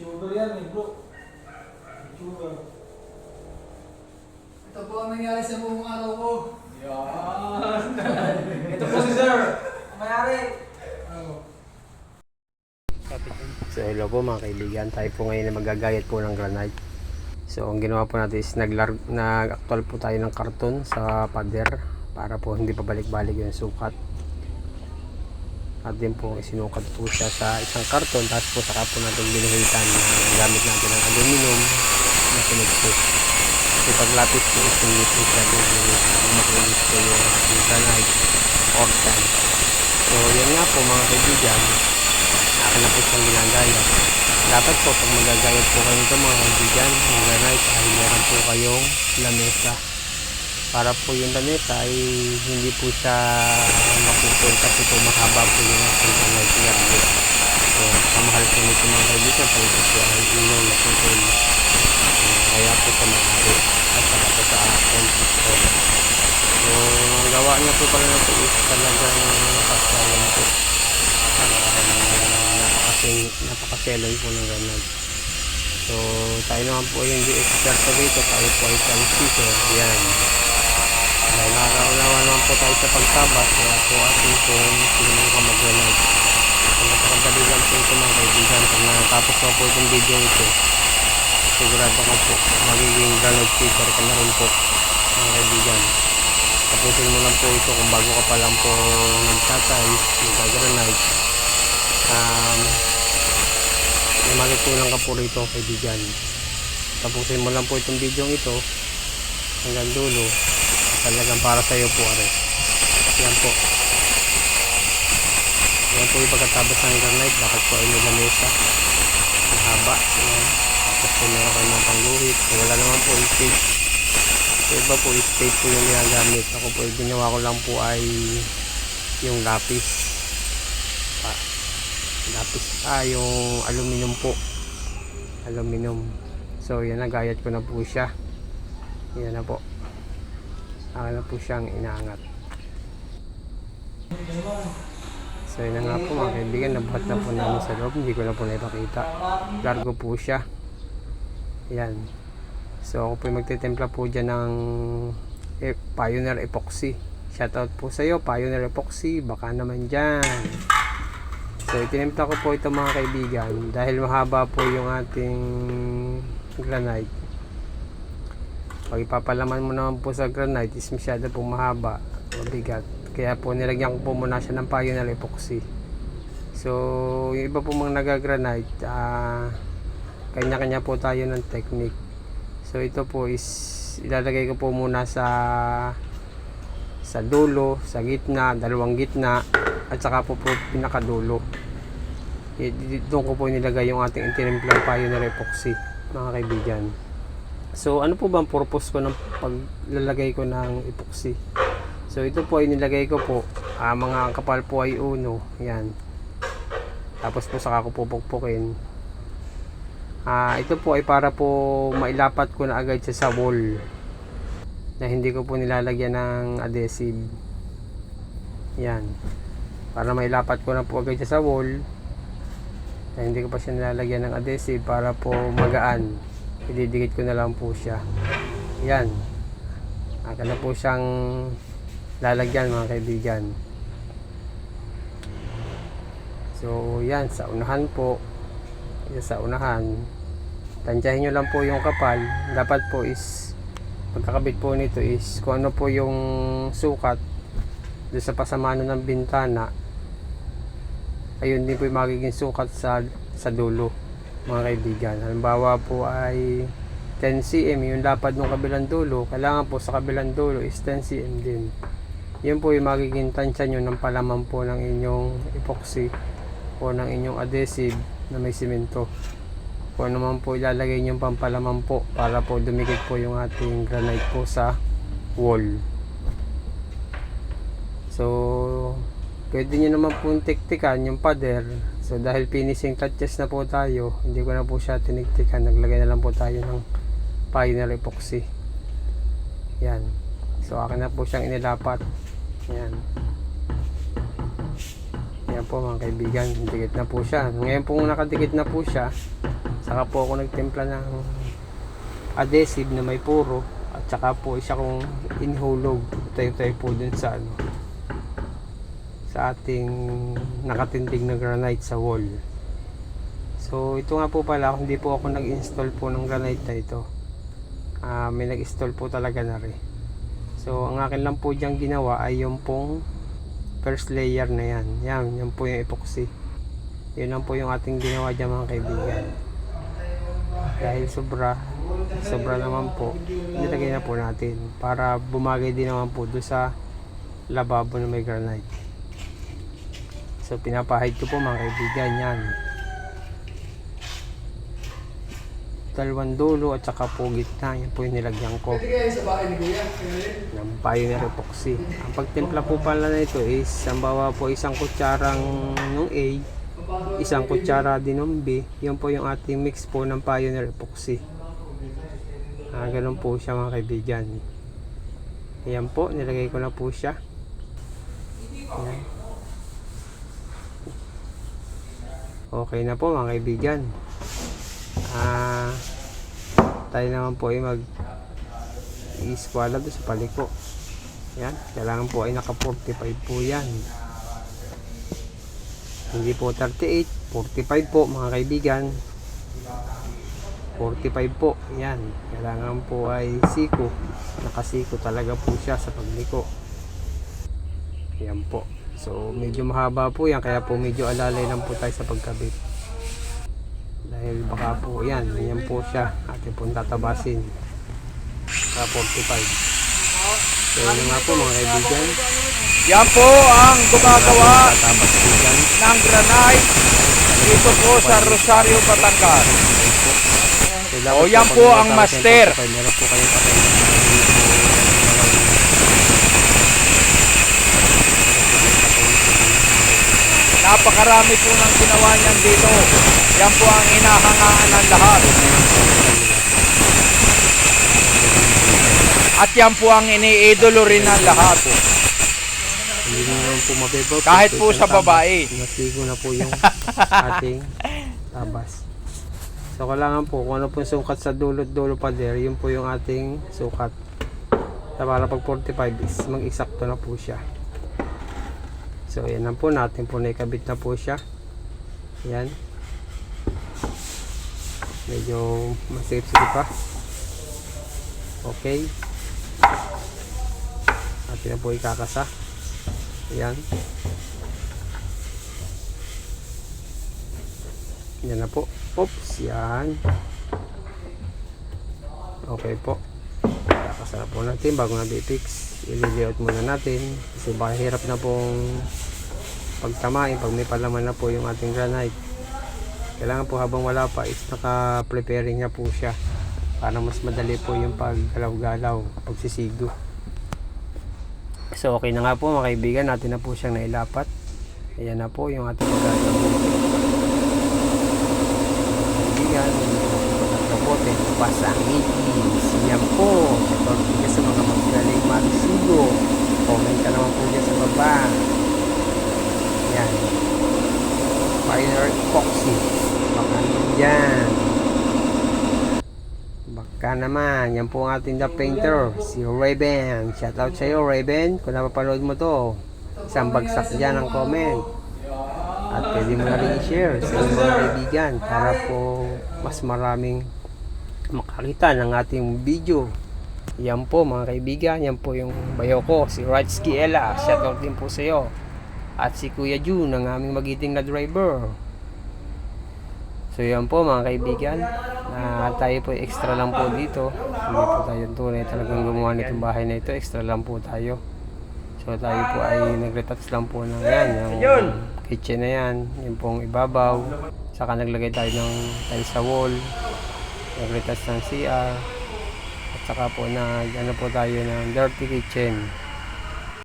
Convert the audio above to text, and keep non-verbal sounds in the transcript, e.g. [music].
YouTuber yan eh bro. YouTuber. Ito po ang nangyari sa buong araw ko. Yan. Ito po si sir. Ang Mayari. Oh. So hello po mga kaibigan, tayo po ngayon ay magagayat po ng granite. So ang ginawa po natin is naglar nag-actual po tayo ng karton sa pader para po hindi pa balik-balik yung sukat. At din po isinukat po siya sa isang karton tapos po saka po natin binuhitan na gamit natin ng aluminum na pinagpit. Kasi pag lapis po is hindi po siya binuhit. Makinis po yung granite or sand. So yan nga po mga kaibigan, akin na po siyang ginagayat. Dapat po pag magagayat po kayo nito mga kaibigan, mga granite ay meron po kayong lamesa. Para po yung lamesa ay hindi po siya mapupul kasi po mahaba po yung ating lamesa. So, kamahal po nito mga kaibigan pag ito po ay inyong napupul. Uh, kaya po sa may-ari at saka po sa akin. So, so, ang gawa niya po pala nito is talagang pasyalan po napakasi napakaselan po ng granite. So, tayo naman po yung hindi eksperto dito, tayo po ay transito. Yan. Dahil nakakaunawa naman po tayo sa pagtabas, kaya po atin po sinubukan mag-granite. So, napakadali lang po ito mga kaibigan. Pag natapos mo po itong video ito, sigurado ko po magiging granite fitter ka na rin po mga kaibigan. Tapusin mo lang po ito kung bago ka pa lang po nagtatiles, nag-granite um, may matutunan ka po rito kaibigan tapusin mo lang po itong video ito hanggang dulo talagang para sa iyo po are. Yan po. Yan po yung pagkatapos ng granite bakit po ay nila mesa mahaba yan. tapos po meron kayo mga pangguhit. So, wala naman po stage so iba po stage po yung ginagamit. Ako po yung ginawa ko lang po ay yung lapis. Pa. Lapis ah yung aluminum po. Aluminum. So yan nagayat ko na po siya. Yan na po akin na po siyang inaangat so yun na nga po mga kaibigan nabuhat na po namin sa loob. Hindi ko na po naipakita. Largo po siya. Yan. So ako po yung magtitempla po dyan ng eh, Pioneer Epoxy. Shoutout po sa iyo Pioneer Epoxy. Baka naman dyan. So, itinempla ko po ito mga kaibigan dahil mahaba po yung ating granite. Pag ipapalaman mo naman po sa granite is masyado po mahaba, mabigat. Kaya po nilagyan ko po muna siya ng pioneer epoxy. So, yung iba po mga nagagranite, ah, kanya-kanya po tayo ng technique. So, ito po is ilalagay ko po muna sa sa dulo, sa gitna, dalawang gitna, at saka po po pinakadulo. Doon ko po nilagay yung ating intinimplang pioneer epoxy, mga kaibigan. So, ano po ba ang purpose ko ng paglalagay ko ng epoxy? So, ito po ay nilagay ko po, ah, mga kapal po ay uno, yan. Tapos po saka ko pupukpukin. Ah, ito po ay para po mailapat ko na agad siya sa wall na hindi ko po nilalagyan ng adhesive. Yan. Para mailapat ko na po agad siya sa wall. Na hindi ko pa siya nilalagyan ng adhesive para po magaan. Ididikit ko na lang po siya. Yan. Akin na po siyang lalagyan mga kaibigan. So, yan. Sa unahan po. Sa unahan. Tansyahin nyo lang po yung kapal. Dapat po is pagkakabit po nito is kung ano po yung sukat doon sa pasamano ng bintana ayun din po yung magiging sukat sa sa dulo mga kaibigan. Halimbawa po ay 10 cm yung lapad ng kabilang dulo kailangan po sa kabilang dulo is 10 cm din. Yun po yung magiging tansya nyo ng palaman po ng inyong epoxy o ng inyong adhesive na may simento. Kung ano man po ilalagay yung pampalaman po para po dumikit po yung ating granite po sa wall. So pwede nyo naman po tiktikan yung pader so dahil finishing touches na po tayo hindi ko na po siya tiniktikan naglagay na lang po tayo ng pioneer epoxy. Yan. So akin na po siyang inilapat. Yan. Yan po mga kaibigan. Dikit na po siya. Ngayon po nakadikit na po siya Saka po ako nagtimpla ng adhesive na may puro. At saka po isa kong inhulog. Tayo-tayo po dun sa ano sa ating nakatindig na granite sa wall. So ito nga po pala, hindi po ako nag-install po ng granite na ito. Ah, may nag-install po talaga na rin. So ang akin lang po diyang ginawa ay yung pong first layer na yan. Yan, yan po yung epoxy. Yun lang po yung ating ginawa dyan mga kaibigan. Dahil sobra, sobra naman po, nilagay na po natin para bumagay din naman po doon sa lababo na may granite. So pinapahid ko po mga kaibigan yan. Dalawang dulo at saka po gitna. Yan po yung nilagyan ko ng Pioneer Epoxy. Ang pagtimpla po pala na ito is ang bawa po isang kutsarang nung A, isang kutsara din ng B. Yun po yung ating mix po ng Pioneer Epoxy. Ah, ganun po siya mga kaibigan. Ayan po, nilagay ko na po siya. Ayan. Okay na po mga kaibigan. Ah, tayo naman po ay mag i-squala doon sa paliko. Yan, kailangan po ay naka 45 po yan. Hindi po 38, 45 po mga kaibigan. 45 po, yan. Kailangan po ay siko. Nakasiko talaga po siya sa pagliko. Yan po. So, medyo mahaba po yan, kaya po medyo alalay lang po tayo sa pagkabit. Dahil baka po yan, yan po siya. Atin pong tatabasin. Sa 45. So, yun nga po mga kaibigan. Yan po ang gumagawa po ng granite dito po sa Rosario, Batangas. O, yan po ang master. Meron po kayong patay. Napakarami po ng ginawa niyan dito. Yan po ang inahangaan ng lahat. At yan po ang iniidolo rin ng lahat. Hindi naman po mabibot. Kahit po sa babae. Nasigo na po yung [laughs] ating tabas. So, kailangan po kung ano po yung sukat sa dulot-dulo pa there, yun po yung ating sukat. So, para pag 45 is mag-eksakto na po siya. So, yan na po natin po naikabit na po siya. Yan. Medyo masip-sip pa. Okay. Atin na po ikakasa. Yan. Yan na po. Oops, yan. Okay po. Na po natin bago na i-fix. I-layout muna natin. Kasi baka hirap na pong pagtamain pag may palaman na po yung ating granite. Kailangan po habang wala pa is naka-preparing na po siya para mas madali po yung paggalaw-galaw, pagsisigo. So okay na nga po mga kaibigan, natin na po siyang nailapat. Ayan na po yung ating gagawin. Kaibigan, na po, telupas ang itis. Yan po, sa sa mga magagaling magsigo. Comment ka naman po dyan sa baba. Yan. Fire epoxy. Baka naman dyan. Baka naman, yan po ang ating the painter, si Raven. Shoutout sa iyo, Raven. Kung napapanood mo to, isang bagsak dyan ang comment. At pwede mo na rin i-share sa iyong mga kaibigan para po mas maraming makakita ng ating video. Yan po mga kaibigan, yan po yung bayo ko, si Ratski Ella. Shoutout din po sa iyo. At si Kuya Jun, ang aming magiting na driver. So yan po mga kaibigan, na tayo po extra lang po dito. Hindi po tayo tunay talagang gumawa nitong bahay na ito, extra lang po tayo. So tayo po ay nagretouch lang po ng yan, yung kitchen na yan, yung pong ibabaw. Saka naglagay tayo ng tiles sa wall, nagretouch ng CR, at saka po na ano po tayo ng dirty kitchen.